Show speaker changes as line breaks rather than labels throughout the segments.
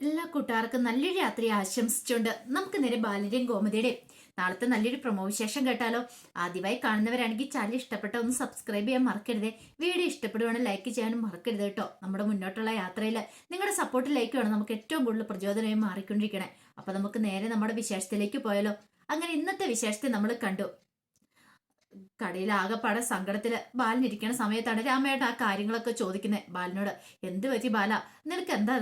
എല്ലാ കൂട്ടുകാർക്കും നല്ലൊരു രാത്രി ആശംസിച്ചുകൊണ്ട് നമുക്ക് നേരെ ബാലര്യം ഗോമതിയുടെയും നാളത്തെ നല്ലൊരു പ്രൊമോ വിശേഷം കേട്ടാലോ? ആദ്യമായി കാണുന്നവരാണെങ്കിൽ ചാനൽ ഇഷ്ടപ്പെട്ട ഒന്ന് സബ്സ്ക്രൈബ് ചെയ്യാൻ മറക്കരുത്. വീഡിയോ ഇഷ്ടപ്പെടുവാണെങ്കിൽ ലൈക്ക് ചെയ്യാനും മറക്കരുത് കേട്ടോ. നമ്മുടെ മുന്നോട്ടുള്ള യാത്രയിൽ നിങ്ങളുടെ സപ്പോർട്ട് ലൈക്ക് വേണം നമുക്ക് ഏറ്റവും കൂടുതൽ പ്രചോദനമായി മാറിക്കൊണ്ടിരിക്കണേ. അപ്പൊ നമുക്ക് നേരെ നമ്മുടെ വിശേഷത്തിലേക്ക് പോയാലോ? അങ്ങനെ ഇന്നത്തെ വിശേഷത്തെ നമ്മൾ കണ്ടു. കടയിൽ ആകെപ്പാടെ സങ്കടത്തിൽ ബാലൻ ഇരിക്കുന്ന സമയത്താണ് രാമേട്ട ആ കാര്യങ്ങളൊക്കെ ചോദിക്കുന്നത് ബാലനോട് എന്ത് പറ്റി ബാല? നിനക്ക് എന്താ?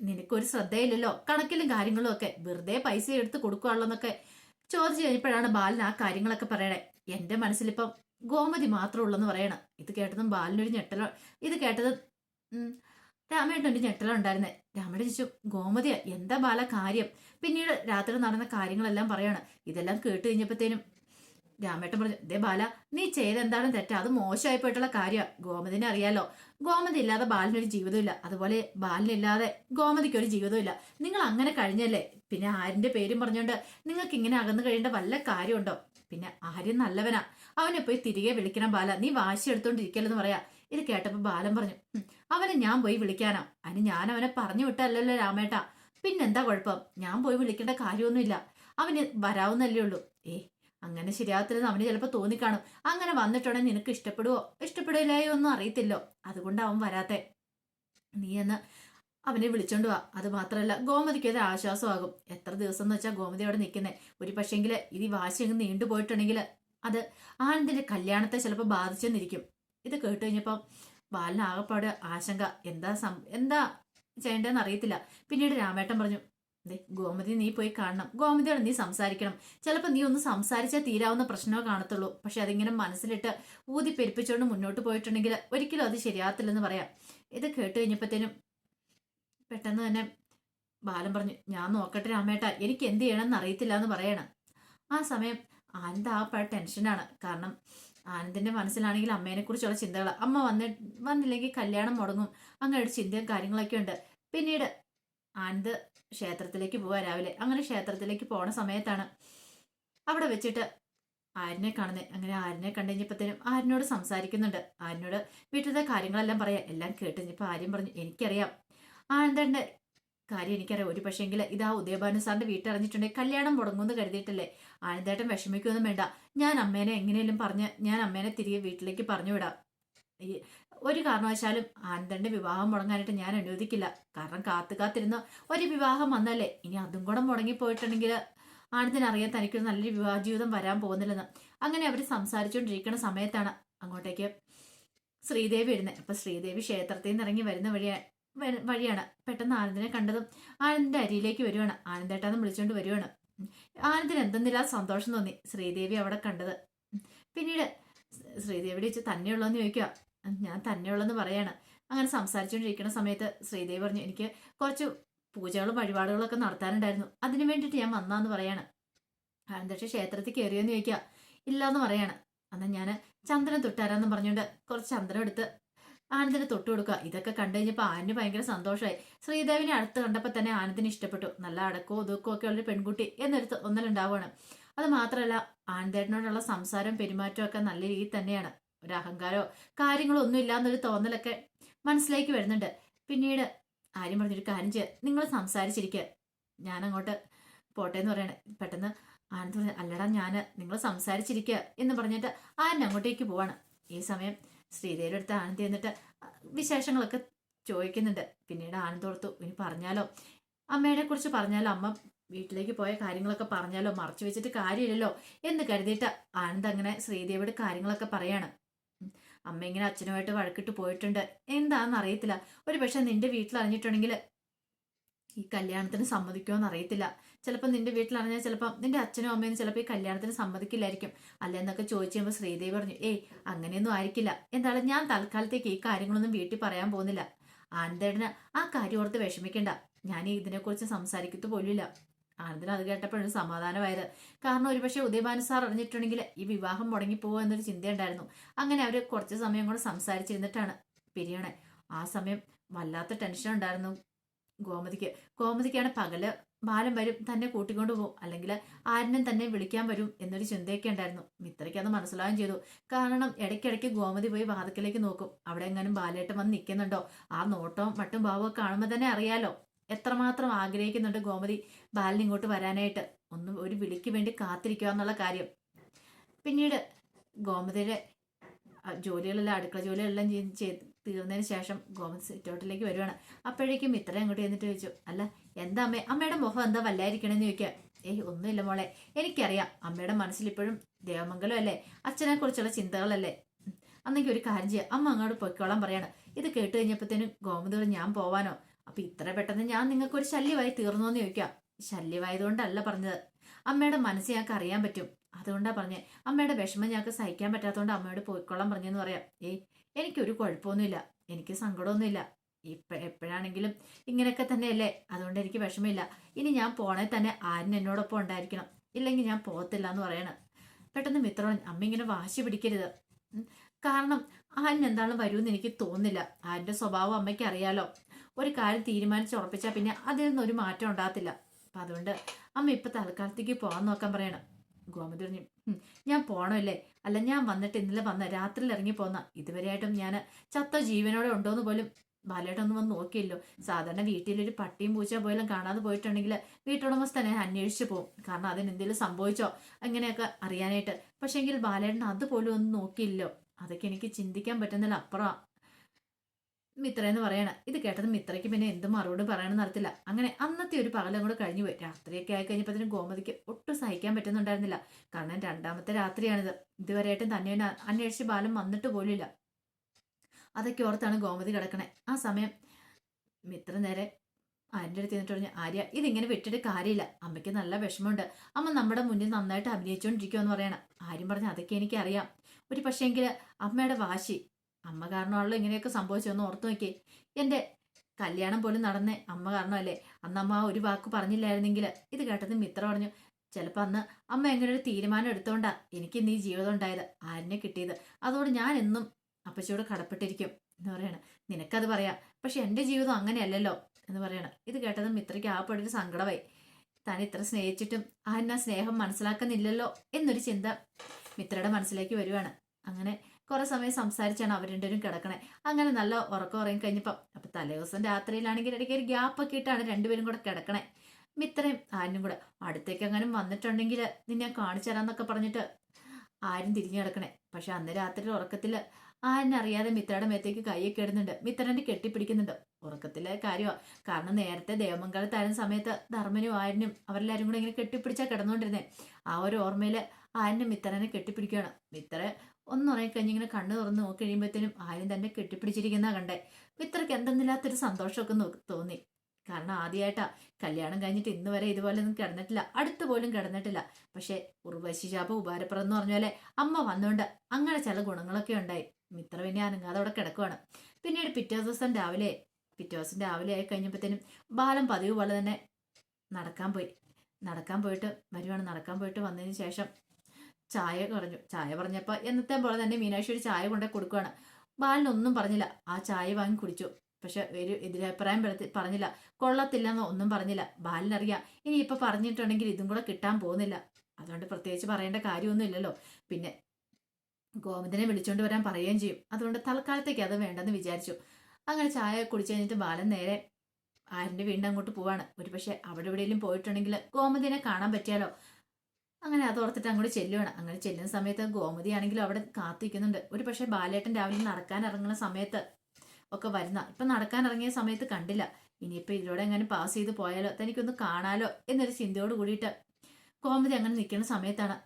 നിനക്കൊരു ശ്രദ്ധയില്ലല്ലോ. കണക്കിലും കാര്യങ്ങളും ഒക്കെ വെറുതെ പൈസ എടുത്ത് കൊടുക്കുകയുള്ളെന്നൊക്കെ ചോദിച്ചു കഴിഞ്ഞപ്പോഴാണ് ബാലൻ ആ കാര്യങ്ങളൊക്കെ പറയണേ. എന്റെ മനസ്സിലിപ്പം ഗോമതി മാത്രമേ ഉള്ളെന്ന് പറയണം. ഇത് കേട്ടതും ബാലിനൊരു ഞെട്ടലോ ഇത് കേട്ടത് ഉം, ഞെട്ടല ഉണ്ടായിരുന്നേ. രാമേട്ട ചോദിച്ചു ഗോമതിയ എന്താ ബാല കാര്യം? പിന്നീട് രാത്രി നടന്ന കാര്യങ്ങളെല്ലാം പറയാണ്. ഇതെല്ലാം കേട്ട് കഴിഞ്ഞപ്പോഴത്തേനും രാമേട്ടൻ പറഞ്ഞു ദേ ബാല നീ ചെയ്തെന്താണ് തെറ്റാ? അത് മോശമായി പോയിട്ടുള്ള കാര്യമാണ് ഗോമതിനെ അറിയാലോ. ഗോമതി ഇല്ലാതെ ബാലിനൊരു ജീവിതമില്ല അതുപോലെ ബാലിനില്ലാതെ ഗോമതിക്ക് ഒരു ജീവിതമില്ല നിങ്ങൾ അങ്ങനെ കഴിഞ്ഞല്ലേ? പിന്നെ ആര്യന്റെ പേരും പറഞ്ഞുകൊണ്ട് നിങ്ങൾക്ക് ഇങ്ങനെ അകന്നു കഴിയേണ്ട വല്ല കാര്യമുണ്ടോ? പിന്നെ ആര്യൻ നല്ലവനാ. അവനെ പോയി തിരികെ വിളിക്കണം ബാല. നീ വാശി എടുത്തോണ്ടിരിക്കല്ലെന്ന് പറയാ. ഇത് കേട്ടപ്പോ ബാലൻ പറഞ്ഞു അവനെ ഞാൻ പോയി വിളിക്കാനാ? അതിന് ഞാൻ അവനെ പറഞ്ഞു വിട്ടല്ലല്ലോ രാമേട്ട. പിന്നെന്താ കുഴപ്പം? ഞാൻ പോയി വിളിക്കേണ്ട കാര്യമൊന്നുമില്ല. അവന് വരാവുന്നല്ലേ ഉള്ളൂ. ഏ അങ്ങനെ ശരിയാകത്തില്ലെന്ന് അവന് ചിലപ്പോൾ തോന്നിക്കാണും. അങ്ങനെ വന്നിട്ടുണ്ടെങ്കിൽ നിനക്ക് ഇഷ്ടപ്പെടുവോ? ഇഷ്ടപ്പെടില്ലായോ ഒന്നും അറിയത്തില്ലോ. അതുകൊണ്ട് അവൻ വരാത്തെ. നീ എന്ന് അവനെ വിളിച്ചോണ്ട് വാ. അത് മാത്രമല്ല ഗോമതിക്ക് അത് ആശ്വാസമാകും. എത്ര ദിവസം എന്ന് വെച്ചാൽ ഗോമതി അവിടെ നിൽക്കുന്നേ ഒരു പക്ഷേങ്കിൽ ഇത് വാശി അങ്ങ് നീണ്ടുപോയിട്ടുണ്ടെങ്കിൽ അത് ആനന്ദിന്റെ കല്യാണത്തെ ചിലപ്പോൾ ബാധിച്ചെന്നിരിക്കും. ഇത് കേട്ട് കഴിഞ്ഞപ്പം ബാലിന് ആകപ്പാട് ആശങ്ക എന്താ സം എന്താ ചെയ്യേണ്ടതെന്ന് അറിയത്തില്ല. പിന്നീട് രാമേട്ടൻ പറഞ്ഞു ഗോമതി നീ പോയി കാണണം. ഗോമതിയോട് നീ സംസാരിക്കണം. ചിലപ്പോൾ നീ ഒന്ന് സംസാരിച്ചാൽ തീരാവുന്ന പ്രശ്നമോ കാണത്തുള്ളൂ. പക്ഷെ അതിങ്ങനെ മനസ്സിലിട്ട് ഊതി പെരുപ്പിച്ചുകൊണ്ട് മുന്നോട്ട് പോയിട്ടുണ്ടെങ്കിൽ ഒരിക്കലും അത് ശരിയാകത്തില്ലെന്ന് പറയാം. ഇത് കേട്ട് കഴിഞ്ഞപ്പോഴത്തേനും പെട്ടെന്ന് തന്നെ ബാലൻ പറഞ്ഞു ഞാൻ നോക്കട്ടെ രാമേട്ട എനിക്ക് എന്ത് ചെയ്യണമെന്ന് അറിയത്തില്ല എന്ന് പറയണം. ആ സമയം ആനന്ദ് ആ പഴ ടെൻഷനാണ്. കാരണം ആനന്ദിന്റെ മനസ്സിലാണെങ്കിൽ അമ്മേനെ കുറിച്ചുള്ള ചിന്തകൾ അമ്മ വന്നി വന്നില്ലെങ്കിൽ കല്യാണം മുടങ്ങും. അങ്ങനെ ഒരു ചിന്തയും കാര്യങ്ങളൊക്കെ ഉണ്ട്. പിന്നീട് ആനന്ദ് ക്ഷേത്രത്തിലേക്ക് പോവാ രാവിലെ. അങ്ങനെ ക്ഷേത്രത്തിലേക്ക് പോണ സമയത്താണ് അവിടെ വെച്ചിട്ട് ആരിനെ കാണുന്നത് അങ്ങനെ ആരിനെ കണ്ടുകഴിഞ്ഞപ്പോഴത്തേനും ആരിനോട് സംസാരിക്കുന്നുണ്ട്. ആരിനോട് വീട്ടിലത്തെ കാര്യങ്ങളെല്ലാം പറയാം. എല്ലാം കേട്ട് കഴിഞ്ഞപ്പോൾ ആര്യം പറഞ്ഞു എനിക്കറിയാം. ആനന്ദന്റെ കാര്യം എനിക്കറിയാം. ഒരു പക്ഷേങ്കിൽ ഇതാ ഉദയഭാനു സാറിന്റെ വീട്ടിറങ്ങിയിട്ടുണ്ടെങ്കിൽ കല്യാണം മുടങ്ങുമെന്ന് കരുതിയിട്ടല്ലേ? ആനന്ദേട്ടൻ വിഷമിക്കൊന്നും വേണ്ട. ഞാൻ അമ്മേനെ എങ്ങനെയെങ്കിലും പറഞ്ഞ് ഞാൻ അമ്മേനെ തിരികെ വീട്ടിലേക്ക് പറഞ്ഞു വിടാം. ഈ ഒരു കാരണവശാലും ആനന്ദന്റെ വിവാഹം മുടങ്ങാനായിട്ട് ഞാൻ അനുവദിക്കില്ല. കാരണം കാത്തു കാത്തിരുന്ന ഒരു വിവാഹം വന്നല്ലേ? ഇനി അതും കൂടെ മുടങ്ങിപ്പോയിട്ടുണ്ടെങ്കിൽ ആനന്ദിന് അറിയാൻ തനിക്കൊരു നല്ലൊരു വിവാഹ ജീവിതം വരാൻ പോകുന്നില്ലെന്ന്. അങ്ങനെ അവർ സംസാരിച്ചുകൊണ്ടിരിക്കുന്ന സമയത്താണ് അങ്ങോട്ടേക്ക് ശ്രീദേവി വരുന്നത്. അപ്പൊ ശ്രീദേവി ക്ഷേത്രത്തിൽ നിന്ന് ഇറങ്ങി വരുന്ന വഴിയാണ് വഴിയാണ്. പെട്ടെന്ന് ആനന്ദിനെ കണ്ടതും ആനന്ദിന്റെ അരിയിലേക്ക് വരുവാണ്. ആനന്ദേട്ടാന്ന് വിളിച്ചുകൊണ്ട് വരുവാണ്. ആനന്ദന് എന്തെന്നില്ല സന്തോഷം തോന്നി ശ്രീദേവി അവിടെ കണ്ടത്. പിന്നീട് ശ്രീദേവിയുടെ ചോദിച്ചു തന്നെയുള്ളതെന്ന് ചോദിക്കുക ഞാൻ തന്നെയുള്ളെന്ന് പറയാണ്. അങ്ങനെ സംസാരിച്ചുകൊണ്ടിരിക്കുന്ന സമയത്ത് ശ്രീദേവി പറഞ്ഞു എനിക്ക് കുറച്ച് പൂജകളും വഴിപാടുകളും ഒക്കെ നടത്താനുണ്ടായിരുന്നു. അതിനു വേണ്ടിയിട്ട് ഞാൻ വന്നാന്ന് പറയാണ്. ആനന്ദക്ഷ ക്ഷേത്രത്തിൽ കയറിയെന്ന് ചോദിക്കുക ഇല്ലാന്ന് പറയാണ്. അന്ന് ഞാൻ ചന്ദനം തൊട്ടാരാന്ന് പറഞ്ഞുകൊണ്ട് കുറച്ച് ചന്ദനം എടുത്ത് ആനന്ദിന് തൊട്ട് കൊടുക്കുക ഇതൊക്കെ കണ്ടു കഴിഞ്ഞപ്പോൾ ആനന് ഭയങ്കര സന്തോഷമായി ശ്രീദേവിനെ അടുത്ത് കണ്ടപ്പോൾ തന്നെ ആനന്ദിന് ഇഷ്ടപ്പെട്ടു. നല്ല അടക്കവും ഒതുക്കവും ഒക്കെ ഉള്ളൊരു പെൺകുട്ടി എന്നൊരു ഒന്നലുണ്ടാവുകയാണ് അത് മാത്രമല്ല ആനന്ദേട്ടനോടുള്ള സംസാരം പെരുമാറ്റമൊക്കെ നല്ല രീതിയിൽ തന്നെയാണ്. ഒരു അഹങ്കാരോ കാര്യങ്ങളോ ഒന്നും ഇല്ലാന്നൊരു തോന്നലൊക്കെ മനസ്സിലേക്ക് വരുന്നുണ്ട്. പിന്നീട് ആര്യം പറഞ്ഞൊരു കാര്യം ചെയ്യുക നിങ്ങൾ സംസാരിച്ചിരിക്കുക ഞാൻ അങ്ങോട്ട് പോട്ടെ എന്ന് പറയണേ. പെട്ടെന്ന് ആനന്ദ് പറഞ്ഞു അല്ലടാ ഞാൻ നിങ്ങൾ സംസാരിച്ചിരിക്കുക എന്ന് പറഞ്ഞിട്ട് ആനന്ദ് അങ്ങോട്ടേക്ക് പോവാണ്. ഈ സമയം ശ്രീദേവിയുടെ അടുത്ത് ആനന്ദ് എന്നിട്ട് വിശേഷങ്ങളൊക്കെ ചോദിക്കുന്നുണ്ട്. പിന്നീട് ആനന്ദ് ഓർത്തു ഇനി പറഞ്ഞാലോ? അമ്മയെ കുറിച്ച് പറഞ്ഞാലോ? അമ്മ വീട്ടിലേക്ക് പോയ കാര്യങ്ങളൊക്കെ പറഞ്ഞാലോ? മറച്ചു വെച്ചിട്ട് കാര്യമില്ലല്ലോ? എന്ന് കരുതിയിട്ട് ആനന്ദ് അങ്ങനെ ശ്രീദേവിയുടെ കാര്യങ്ങളൊക്കെ പറയാണ്. അമ്മ ഇങ്ങനെ അച്ഛനുമായിട്ട് വഴക്കിട്ട് പോയിട്ടുണ്ട്. എന്താണെന്ന് അറിയത്തില്ല. ഒരു പക്ഷെ നിന്റെ വീട്ടിൽ അറിഞ്ഞിട്ടുണ്ടെങ്കിൽ ഈ കല്യാണത്തിന് സമ്മതിക്കുമോന്ന് അറിയത്തില്ല. ചിലപ്പോൾ നിന്റെ വീട്ടിൽ അറിഞ്ഞാൽ ചിലപ്പോൾ നിന്റെ അച്ഛനും അമ്മയും ചിലപ്പോൾ ഈ കല്യാണത്തിന് സമ്മതിക്കില്ലായിരിക്കും. അല്ലെന്നൊക്കെ ചോദിച്ചു കഴിയുമ്പോൾ ശ്രീദേവി പറഞ്ഞു ഏയ് അങ്ങനെയൊന്നും ആയിരിക്കില്ല. എന്തായാലും ഞാൻ തൽക്കാലത്തേക്ക് ഈ കാര്യങ്ങളൊന്നും വീട്ടിൽ പറയാൻ പോകുന്നില്ല. ആനന്ദേട്ടന് ആ കാര്യം ഓർത്ത് വിഷമിക്കണ്ട. ഞാൻ ഇതിനെക്കുറിച്ച് സംസാരിക്കത്തു പോലുമില്ല. ആനന്ദിന് അത് കേട്ടപ്പോഴും സമാധാനമായത്. കാരണം ഒരുപക്ഷെ ഉദയഭാനു സാർ അറിഞ്ഞിട്ടുണ്ടെങ്കിൽ ഈ വിവാഹം മുടങ്ങിപ്പോവോ എന്നൊരു ചിന്തയുണ്ടായിരുന്നു. അങ്ങനെ അവർ കുറച്ച് സമയം കൂടെ സംസാരിച്ചിരുന്നിട്ടാണ് പിരിയണേ. ആ സമയം വല്ലാത്ത ടെൻഷൻ ഉണ്ടായിരുന്നു ഗോമതിക്ക്. ഗോമതിക്കാണ് പകൽ ബാലം വരും തന്നെ കൂട്ടിക്കൊണ്ടു പോകും അല്ലെങ്കിൽ ആരനും തന്നെ വിളിക്കാൻ വരും എന്നൊരു ചിന്തയൊക്കെ ഉണ്ടായിരുന്നു. മിത്രയ്ക്ക് അത് മനസ്സിലാവുകയും ചെയ്തു. കാരണം ഇടയ്ക്കിടയ്ക്ക് ഗോമതി പോയി വാതിക്കലേക്ക് നോക്കും. അവിടെ എങ്ങാനും ബാലേട്ടം വന്ന് നിൽക്കുന്നുണ്ടോ? ആ നോട്ടവും മട്ടും ഭാവവും കാണുമ്പോൾ തന്നെ അറിയാലോ. എത്രമാത്രം ആഗ്രഹിക്കുന്നുണ്ട് ഗോമതി ബാലൻ ഇങ്ങോട്ട് വരാനായിട്ട്? ഒന്ന് ഒരു വിളിക്ക് വേണ്ടി കാത്തിരിക്കുക എന്നുള്ള കാര്യം. പിന്നീട് ഗോമതിയുടെ ജോലികളെല്ലാം അടുക്കള ജോലികളെല്ലാം ചെയ്ത് തീർന്നതിന് ശേഷം ഗോമതി സിറ്റൗട്ടിലേക്ക് വരുവാണ്. അപ്പോഴേക്കും ഇത്രയും അങ്ങോട്ട് ചെന്നിട്ട് ചോദിച്ചു അല്ല എന്താ അമ്മേ? അമ്മയുടെ മുഖം എന്താ വല്ലായിരിക്കണമെന്ന് ചോദിക്കുക ഏയ് ഒന്നുമില്ല മോളെ. എനിക്കറിയാം. അമ്മയുടെ മനസ്സിൽ ഇപ്പോഴും ദേവമംഗലം അല്ലേ? അച്ഛനെ കുറിച്ചുള്ള ചിന്തകളല്ലേ. അന്നെങ്കിൽ ഒരു കാര്യം ചെയ്യാം. അമ്മ അങ്ങോട്ട് പൊയ്ക്കോളാൻ പറയാണ്. ഇത് കേട്ട് കഴിഞ്ഞപ്പോഴത്തേനും ഗോമതിയോട് ഞാൻ പോവാനോ? അപ്പൊ ഇത്ര പെട്ടെന്ന് ഞാൻ നിങ്ങൾക്ക് ഒരു ശല്യമായി തീർന്നു എന്ന് ചോദിക്കാം. ശല്യമായതുകൊണ്ടല്ല പറഞ്ഞത്. അമ്മയുടെ മനസ്സ് ഞങ്ങൾക്ക് അറിയാൻ പറ്റും. അതുകൊണ്ടാ പറഞ്ഞേ. അമ്മയുടെ വിഷമം ഞങ്ങൾക്ക് സഹിക്കാൻ പറ്റാത്തതുകൊണ്ട് അമ്മയോട് പോയിക്കൊള്ളാൻ പറഞ്ഞെന്ന് പറയാം. ഏയ് എനിക്കൊരു കുഴപ്പമൊന്നുമില്ല. എനിക്ക് സങ്കടമൊന്നുമില്ല. ഇപ്പ എപ്പോഴാണെങ്കിലും ഇങ്ങനെയൊക്കെ തന്നെയല്ലേ? അതുകൊണ്ട് എനിക്ക് വിഷമമില്ല. ഇനി ഞാൻ പോണേ തന്നെ ആരും എന്നോടൊപ്പം ഉണ്ടായിരിക്കണം. ഇല്ലെങ്കിൽ ഞാൻ പോകത്തില്ല എന്ന് പറയണം. പെട്ടെന്ന് മിത്രോൻ അമ്മ ഇങ്ങനെ വാശി പിടിക്കരുത്. കാരണം ആര്യൻ എന്താണെന്ന് വരുമെന്ന് എനിക്ക് തോന്നുന്നില്ല. ആരുടെ സ്വഭാവം അമ്മയ്ക്ക് അറിയാലോ. ഒരു കാര്യം തീരുമാനിച്ച് ഉറപ്പിച്ചാൽ പിന്നെ അതിൽ നിന്ന് ഒരു മാറ്റം ഉണ്ടാകത്തില്ല. അപ്പം അതുകൊണ്ട് അമ്മ ഇപ്പം തൽക്കാലത്തേക്ക് പോകാൻ നോക്കാൻ പറയണം. ഗോമതി പറഞ്ഞു "ഉം, ഞാൻ പോണമല്ലേ അല്ല ഞാൻ വന്നിട്ട് ഇന്നലെ വന്ന രാത്രിയിൽ ഇറങ്ങി പോന്ന. ഇതുവരെയായിട്ടും ഞാൻ ചത്ത ജീവനോടെ ഉണ്ടോന്ന് പോലും ബാലേട്ടൊന്നും വന്ന് നോക്കിയല്ലോ. സാധാരണ വീട്ടിലൊരു പട്ടിയും പൂച്ച പോലും കാണാതെ പോയിട്ടുണ്ടെങ്കിൽ വീട്ടുടമസ്ഥനെ അന്വേഷിച്ചു പോകും കാരണം അതിന് എന്തെങ്കിലും സംഭവിച്ചോ? അങ്ങനെയൊക്കെ അറിയാനായിട്ട്. പക്ഷേങ്കിൽ ബാലേട്ടൻ അതുപോലും ഒന്നും നോക്കിയില്ലോ. അതൊക്കെ എനിക്ക് ചിന്തിക്കാൻ പറ്റുന്നതിൽ അപ്പുറം മിത്ര എന്ന് പറയണ. ഇത് കേട്ടത് മിത്രയ്ക്ക് പിന്നെ എന്ത് മറുപടി പറയണമെന്ന് അറിയത്തില്ല. അങ്ങനെ അന്നത്തെ ഒരു പകലും കൂടെ കഴിഞ്ഞു പോയി. രാത്രിയൊക്കെ ആയി കഴിഞ്ഞപ്പോൾ ഗോമതിക്ക് ഒട്ടും സഹിക്കാൻ പറ്റുന്നുണ്ടായിരുന്നില്ല. കാരണം രണ്ടാമത്തെ രാത്രിയാണിത്. ഇതുവരെയായിട്ടും തന്നെ അന്വേഷിച്ച് ബാലം വന്നിട്ട് പോലുമില്ല. അതൊക്കെ ഓർത്താണ് ഗോമതി കിടക്കണേ. ആ സമയം മിത്ര നേരെ ആര്യന്റെ അടുത്ത് ചെന്നിട്ട് പറഞ്ഞു ആര്യ ഇതിങ്ങനെ വിട്ടിട്ട് കാര്യമില്ല. അമ്മയ്ക്ക് നല്ല വിഷമമുണ്ട്. അമ്മ നമ്മുടെ മുന്നിൽ നന്നായിട്ട് അഭിനയിച്ചുകൊണ്ടിരിക്കുമെന്ന് പറയണം. ആര്യം പറഞ്ഞു അതൊക്കെ എനിക്കറിയാം. ഒരു പക്ഷേങ്കിൽ അമ്മയുടെ വാശി അമ്മ കാരണമാണല്ലോ ഇങ്ങനെയൊക്കെ സംഭവിച്ചതെന്ന് ഓർത്തു നോക്കിയേ. എന്റെ കല്യാണം പോലും നടന്നേ അമ്മ കാരണമല്ലേ? അന്ന് അമ്മ ഒരു വാക്ക് പറഞ്ഞില്ലായിരുന്നെങ്കിൽ ഇത് കേട്ടത് മിത്ര പറഞ്ഞു ചിലപ്പോൾ അന്ന് അമ്മ എങ്ങനെ ഒരു തീരുമാനം എടുത്തോണ്ടാ എനിക്ക് ഇന്ന് ഈ ജീവിതം ഉണ്ടായത് ആരിനെ കിട്ടിയത്? അതുകൊണ്ട് ഞാൻ എന്നും അപ്പച്ചിയോട് കടപ്പെട്ടിരിക്കും എന്ന് പറയണം. നിനക്കത് പറയാം പക്ഷെ എന്റെ ജീവിതം അങ്ങനെയല്ലല്ലോ എന്ന് പറയണം. ഇത് കേട്ടത് മിത്രയ്ക്ക് ആ പടൊരു സങ്കടമായി. താൻ ഇത്ര സ്നേഹിച്ചിട്ടും ആ സ്നേഹം മനസ്സിലാക്കുന്നില്ലല്ലോ എന്നൊരു ചിന്ത മിത്രയുടെ മനസ്സിലേക്ക് വരുവാണ്. അങ്ങനെ കുറെ സമയം സംസാരിച്ചാണ് അവർ രണ്ടുപേരും കിടക്കണേ. അങ്ങനെ നല്ല ഉറക്കം ഉറങ്ങി കഴിഞ്ഞപ്പം അപ്പൊ തലേദിവസം രാത്രിയിലാണെങ്കിൽ ഇടയ്ക്ക് ഒരു ഗ്യാപ്പ് ഒക്കെ ഇട്ടാണ് രണ്ടുപേരും കൂടെ കിടക്കണേ. മിത്രയും ആരും കൂടെ അടുത്തേക്ക് അങ്ങനെ വന്നിട്ടുണ്ടെങ്കിൽ നിന്നെ കാണിച്ചു തരാന്നൊക്കെ പറഞ്ഞിട്ട് ആരും തിരിഞ്ഞു കിടക്കണേ. പക്ഷെ അന്ന് രാത്രി ഉറക്കത്തിൽ ആരനറിയാതെ മിത്രയുടെ മേത്തേക്ക് കൈയൊക്കെ ഇടുന്നുണ്ട്. മിത്രനെ കെട്ടിപ്പിടിക്കുന്നുണ്ട്. ഉറക്കത്തിലെ കാര്യമാണ് കാരണം നേരത്തെ ദേവമംഗലത്തായിരുന്ന സമയത്ത് ധർമ്മനും ആരനും അവരെല്ലാരും കൂടെ ഇങ്ങനെ കെട്ടിപ്പിടിച്ചാ കിടന്നുകൊണ്ടിരുന്നേ. ആ ഒരു ഓർമ്മയിൽ ആരനും മിത്രനെ കെട്ടിപ്പിടിക്കുകയാണ്. മിത്ര ഒന്നുറങ്ങിക്കഴിഞ്ഞ് ഇങ്ങനെ കണ്ണു തുറന്ന് നോക്കി കഴിയുമ്പോഴത്തേനും ആരും തന്നെ കെട്ടിപ്പിടിച്ചിരിക്കുന്ന കണ്ടേ. ഇത്രയ്ക്ക് എന്തെന്നില്ലാത്തൊരു സന്തോഷമൊക്കെ തോന്നി. കാരണം ആദ്യമായിട്ടാ കല്യാണം കഴിഞ്ഞിട്ട് ഇന്ന് വരെ ഇതുപോലെ ഒന്നും കിടന്നിട്ടില്ല. അടുത്ത് പോലും കിടന്നിട്ടില്ല. പക്ഷെ ഉർവശിശാപ ഉപകാരപ്രദം എന്ന് പറഞ്ഞ പോലെ അമ്മ വന്നുകൊണ്ട് അങ്ങനെ ചില ഗുണങ്ങളൊക്കെ ഉണ്ടായി. മിത്ര പിന്നെ അനങ്ങാതെ അവിടെ കിടക്കുവാണ്. പിന്നീട് പിറ്റേ ദിവസം രാവിലെ പിറ്റേ ദിവസം രാവിലെ ആയി കഴിഞ്ഞപ്പോഴത്തേനും ബാലം പതിവ് പോലെ തന്നെ നടക്കാൻ പോയി. നടക്കാൻ പോയിട്ട് വരുവാണ്. നടക്കാൻ പോയിട്ട് വന്നതിന് ശേഷം ചായ പറഞ്ഞു ചായ പറഞ്ഞപ്പോൾ എന്നത്തെ പോലെ തന്നെ മീനാക്ഷി ഒരു ചായ കൊണ്ടേ കൊടുക്കുകയാണ് ബാലിനൊന്നും പറഞ്ഞില്ല. ആ ചായ വാങ്ങി കുടിച്ചു. പക്ഷെ ഒരു എതിരഭിപ്രായം പറഞ്ഞില്ല. കൊള്ളത്തില്ലെന്നോ ഒന്നും പറഞ്ഞില്ല. ബാലിനറിയാം. ഇനി ഇപ്പം പറഞ്ഞിട്ടുണ്ടെങ്കിൽ ഇതും കൂടെ കിട്ടാൻ പോകുന്നില്ല. അതുകൊണ്ട് പ്രത്യേകിച്ച് പറയേണ്ട കാര്യമൊന്നുമില്ലല്ലോ പിന്നെ ഗോവിന്ദനെ വിളിച്ചുകൊണ്ട് വരാൻ പറയുകയും ചെയ്യും. അതുകൊണ്ട് തൽക്കാലത്തേക്ക് അത് വേണ്ടെന്ന് വിചാരിച്ചു. അങ്ങനെ ചായ കുടിച്ചു കഴിഞ്ഞിട്ട് ബാലൻ നേരെ ആരിന്റെ വീണ്ടും അങ്ങോട്ട് പോവാണ്. ഒരു പക്ഷേ അവിടെ എവിടെയെങ്കിലും പോയിട്ടുണ്ടെങ്കിൽ ഗോമതിനെ കാണാൻ പറ്റിയാലോ? അങ്ങനെ അത് ഓർത്തിട്ട് അങ്ങോട്ട് ചെല്ലുവാണ്. അങ്ങനെ ചെല്ലുന്ന സമയത്ത് ഗോമതി ആണെങ്കിലും അവിടെ കാത്തിരിക്കുന്നുണ്ട്. ഒരു പക്ഷേ ബാലേട്ടൻ രാവിലെ നടക്കാൻ ഇറങ്ങുന്ന സമയത്ത് ഒക്കെ വരുന്ന. ഇപ്പം നടക്കാൻ ഇറങ്ങിയ സമയത്ത് കണ്ടില്ല. ഇനിയിപ്പോൾ ഇതിലൂടെ എങ്ങനെ പാസ് ചെയ്ത് പോയാലോ? തനിക്കൊന്ന് കാണാലോ? എന്നൊരു ചിന്തയോട് കൂടിയിട്ട് ഗോമതി അങ്ങനെ നിൽക്കുന്ന സമയത്താണ്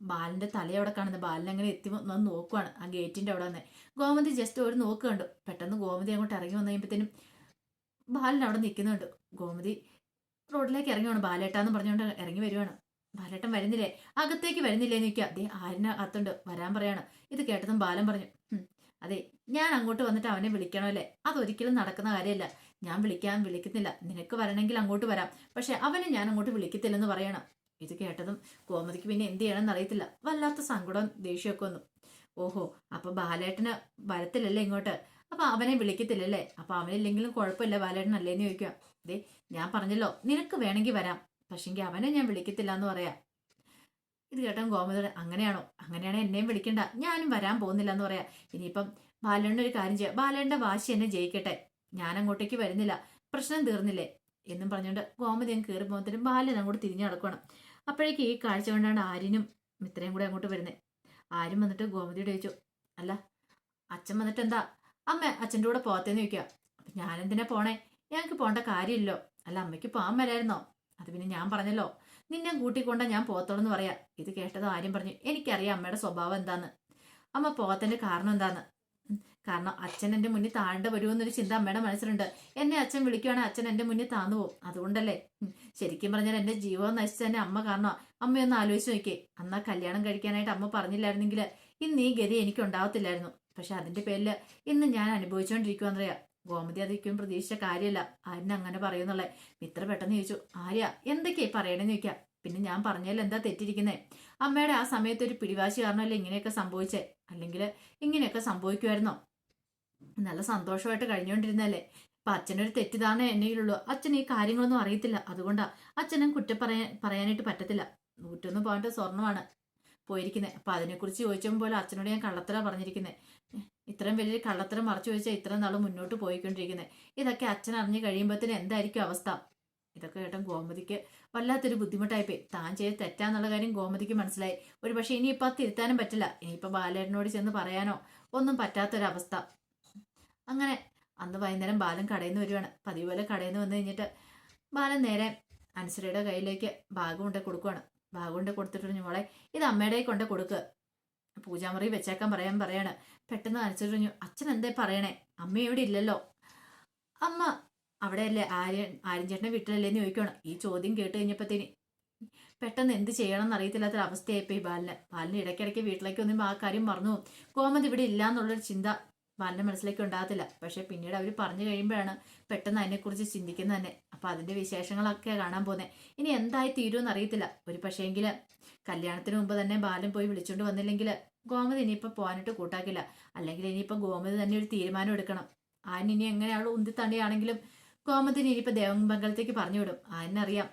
ബാലന്റെ തലയവിടെ കാണുന്നത്? ബാലൻ അങ്ങനെ എത്തി വന്ന് നോക്കുവാണ്. ആ ഗേറ്റിന്റെ അവിടെ വന്ന്. ഗോമതി ജസ്റ്റ് ഒരു നോക്ക് കണ്ടു. പെട്ടെന്ന് ഗോമതി അങ്ങോട്ട് ഇറങ്ങി വന്നു കഴിയുമ്പോഴത്തേനും ബാലൻ അവിടെ നിൽക്കുന്നുണ്ട്. ഗോമതി റോഡിലേക്ക് ഇറങ്ങുവാണ്. വേണം ബാലേട്ടാന്ന് പറഞ്ഞുകൊണ്ട് ഇറങ്ങി വരുവാണ്. ബാലേട്ടൻ വരുന്നില്ലേ? അകത്തേക്ക് വരുന്നില്ലേ എന്ന് അതെ ആരിനെ അകത്തുണ്ട്? വരാൻ പറയാണ്. ഇത് കേട്ടതും ബാലൻ പറഞ്ഞു അതെ ഞാൻ അങ്ങോട്ട് വന്നിട്ട് അവനെ വിളിക്കണമല്ലേ അതൊരിക്കലും നടക്കുന്ന കാര്യമല്ല. ഞാൻ വിളിക്കാൻ വിളിക്കുന്നില്ല. നിനക്ക് വരണമെങ്കിൽ അങ്ങോട്ട് വരാം. പക്ഷെ അവനെ ഞാൻ അങ്ങോട്ട് വിളിക്കത്തില്ലെന്ന് പറയണം. ഇത് കേട്ടതും ഗോമതിക്ക് പിന്നെ എന്ത് ചെയ്യണമെന്ന് അറിയത്തില്ല. വല്ലാത്ത സങ്കടം ദേഷ്യമൊക്കെ വന്നു. ഓഹോ അപ്പൊ ബാലേട്ടന് വരത്തില്ലല്ലേ ഇങ്ങോട്ട്? അപ്പൊ അവനെ വിളിക്കത്തില്ലല്ലേ? അപ്പൊ അവനില്ലെങ്കിലും കുഴപ്പമില്ല ബാലേട്ടൻ അല്ലേന്ന് ചോദിക്കുക. ദേ ഞാൻ പറഞ്ഞല്ലോ നിനക്ക് വേണമെങ്കിൽ വരാം. പക്ഷെങ്കിൽ അവനെ ഞാൻ വിളിക്കത്തില്ല എന്ന് പറയാ. ഇത് കേട്ടോ ഗോമതി അങ്ങനെയാണോ? അങ്ങനെയാണെങ്കിൽ എന്നെയും വിളിക്കണ്ട. ഞാനും വരാൻ പോകുന്നില്ല എന്ന് പറയാ. ഇനിയിപ്പം ബാലണ്ണ ഒരു കാര്യം ചെയ്യാം. ബാലേട്ടന്റെ വാശി എന്നെ ജയിക്കട്ടെ. ഞാൻ അങ്ങോട്ടേക്ക് വരുന്നില്ല. പ്രശ്നം തീർന്നില്ലേ? എന്നും പറഞ്ഞുകൊണ്ട് ഗോമതി അങ്ങ് കയറി പോകുന്നതിനും ബാലൻ അങ്ങോട്ട് തിരിഞ്ഞു നടക്കണം അപ്പോഴേക്ക് ഈ കാഴ്ച കൊണ്ടാണ് ആര്യനും മിത്രയും കൂടെ അങ്ങോട്ട് വരുന്നത് ആരും വന്നിട്ട് ഗോമതിയോട് ചോദിച്ചു അല്ല അച്ഛൻ വന്നിട്ട് എന്താ? അമ്മ അച്ഛന്റെ കൂടെ പോകത്തേന്ന് ചോദിക്കുക അപ്പം ഞാനെന്തിനാ പോണേ? ഞങ്ങൾക്ക് പോകേണ്ട കാര്യമില്ലോ. അല്ല അമ്മയ്ക്ക് പോകാൻ വരായിരുന്നോ അത് പിന്നെ ഞാൻ പറഞ്ഞല്ലോ. നിന്നെ കൂട്ടിക്കൊണ്ട ഞാൻ പോത്തോളെന്ന് പറയാ. ഇത് കേട്ടത് ആര്യം പറഞ്ഞു. എനിക്കറിയാം അമ്മയുടെ സ്വഭാവം എന്താന്ന്. അമ്മ പോകത്തിന്റെ കാരണം എന്താന്ന്. കാരണം അച്ഛൻ എന്റെ മുന്നിൽ താണ്ട വരുമെന്നൊരു ചിന്ത അമ്മയുടെ മനസ്സിലുണ്ട്. എന്നെ അച്ഛൻ വിളിക്കുവാണെങ്കിൽ അച്ഛൻ എന്റെ മുന്നിൽ താന്നു പോകും. അതുകൊണ്ടല്ലേ. ശരിക്കും പറഞ്ഞാൽ എന്റെ ജീവൻ നശിച്ച തന്നെ അമ്മ കാരണം അമ്മയൊന്ന് ആലോചിച്ച് നോക്കിയേ. അന്നാ കല്യാണം കഴിക്കാനായിട്ട് അമ്മ പറഞ്ഞില്ലായിരുന്നെങ്കിൽ ഇന്ന് ഈ ഗതി എനിക്ക് ഉണ്ടാവത്തില്ലായിരുന്നു പക്ഷെ അതിന്റെ പേരിൽ ഇന്ന് ഞാൻ അനുഭവിച്ചുകൊണ്ടിരിക്കുവാന്നറിയാ ഗോമതി അതൊരിക്കലും പ്രതീക്ഷിച്ച കാര്യമല്ല. ആര്യൻ അങ്ങനെ പറയുന്നുള്ളേ മിത്ര പെട്ടെന്ന് ചോദിച്ചു ആര്യ എന്തൊക്കെയായി പറയണെന്ന് ചോദിക്കാം? പിന്നെ ഞാൻ പറഞ്ഞതിൽ എന്താ തെറ്റിരിക്കുന്നേ? അമ്മയുടെ ആ സമയത്ത് ഒരു പിടിവാശി കാരണമല്ലേ ഇങ്ങനെയൊക്കെ സംഭവിച്ചേ? അല്ലെങ്കിൽ ഇങ്ങനെയൊക്കെ സംഭവിക്കുമായിരുന്നോ? നല്ല സന്തോഷമായിട്ട് കഴിഞ്ഞുകൊണ്ടിരുന്നല്ലേ അപ്പൊ അച്ഛനൊരു തെറ്റിദ്ധാരണ എന്നിലുള്ളൂ അച്ഛൻ ഈ കാര്യങ്ങളൊന്നും അറിയത്തില്ല. അതുകൊണ്ടാ അച്ഛനും കുറ്റ പറയാൻ പറയാനായിട്ട് പറ്റത്തില്ല. നൂറ്റൊന്ന് പോയിന്റ് സ്വർണമാണ് പോയിരിക്കുന്നത് അപ്പൊ അതിനെക്കുറിച്ച് ചോദിച്ചപ്പോൾ അച്ഛനോട് ഞാൻ കള്ളത്തര പറഞ്ഞിരിക്കുന്നത് ഇത്രയും വലിയ കള്ളത്തരം മറച്ചു വെച്ചാൽ ഇത്രയും നാൾ മുന്നോട്ട് പോയിക്കൊണ്ടിരിക്കുന്നത് ഇതൊക്കെ അച്ഛൻ അറിഞ്ഞു കഴിയുമ്പോഴത്തേന് എന്തായിരിക്കും അവസ്ഥ? ഇതൊക്കെ കേട്ടോ ഗോമതിക്ക് വല്ലാത്തൊരു ബുദ്ധിമുട്ടായിപ്പോയി. താൻ ചെയ്ത് തെറ്റാന്നുള്ള കാര്യം ഗോമതിക്ക് മനസ്സിലായി. ഒരു പക്ഷേ ഇനിയിപ്പോൾ തിരുത്താനും പറ്റില്ല. ഇനിയിപ്പോൾ ബാലേട്ടനോട് ചെന്ന് പറയാനോ? ഒന്നും പറ്റാത്തൊരവസ്ഥ. അങ്ങനെ അന്ന് വൈകുന്നേരം ബാലൻ കടയിൽ നിന്ന് വരുവാണ്. പതിവ് പോലെ കടയിൽ നിന്ന് വന്നു കഴിഞ്ഞിട്ട് ബാലൻ നേരെ അൻസരയുടെ കയ്യിലേക്ക് ബാഗ് കൊണ്ട് കൊടുക്കുവാണ്. ബാഗ് കൊണ്ട് കൊടുത്തിട്ട് മോളെ ഇത് അമ്മയുടെ കൊണ്ട് കൊടുക്ക്. പൂജാമുറി വെച്ചേക്കാൻ പറയാൻ പറയാണ്. പെട്ടെന്ന് അനച്ചു അച്ഛൻ എന്തേ പറയണേ? അമ്മ ഇവിടെ ഇല്ലല്ലോ. അമ്മ അവിടെയല്ലേ? ആര്യൻ ആര്യൻ ചേട്ടന്റെ വീട്ടിലല്ലേ? എന്ന് ചോദിക്കണം ഈ ചോദ്യം കേട്ട് കഴിഞ്ഞപ്പോഴത്തേന് പെട്ടെന്ന് എന്ത് ചെയ്യണം എന്നറിയത്തില്ലാത്തൊരു അവസ്ഥയായിപ്പോയി ബാലിന്. ബാലിന് ഇടയ്ക്കിടയ്ക്ക് വീട്ടിലേക്ക് ഒന്നും ആ കാര്യം മറന്നു പോകും. ഇവിടെ ഇല്ല എന്നുള്ളൊരു ചിന്ത ബാലിന്റെ മനസ്സിലേക്ക് ഉണ്ടാകത്തില്ല. പക്ഷെ പിന്നീട് അവർ പറഞ്ഞു കഴിയുമ്പോഴാണ് പെട്ടെന്ന് അതിനെക്കുറിച്ച് ചിന്തിക്കുന്നത് തന്നെ. അപ്പോൾ അതിന്റെ വിശേഷങ്ങളൊക്കെ കാണാൻ പോകുന്നത് ഇനി എന്തായി തീരുമെന്ന് അറിയത്തില്ല. ഒരു പക്ഷേങ്കിൽ കല്യാണത്തിന് മുമ്പ് തന്നെ ബാലൻ പോയി വിളിച്ചുകൊണ്ട് വന്നില്ലെങ്കിൽ ഗോമതി ഇനിയിപ്പോൾ പോകാനായിട്ട് കൂട്ടാക്കില്ല. അല്ലെങ്കിൽ ഇനിയിപ്പോൾ ഗോമതി തന്നെ ഒരു തീരുമാനം എടുക്കണം. ആൻ ഇനി എങ്ങനെയാണോ ഉന്തി തണ്ടിയാണെങ്കിലും ഗോമതി ഇനിയിപ്പോൾ ദേവമംഗലത്തേക്ക് പറഞ്ഞു വിടും. ആനറിയാം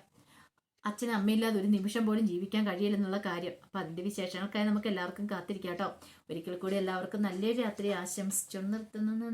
അച്ഛനും അമ്മയില്ലാതെ ഒരു നിമിഷം പോലും ജീവിക്കാൻ കഴിയില്ലെന്നുള്ള കാര്യം. അപ്പം അതിന്റെ വിശേഷങ്ങൾക്കായി നമുക്ക് എല്ലാവർക്കും കാത്തിരിക്കാം കേട്ടോ. ഒരിക്കൽ കൂടി എല്ലാവർക്കും നല്ലൊരു രാത്രി ആശംസിച്ചു നിർത്തുന്നു.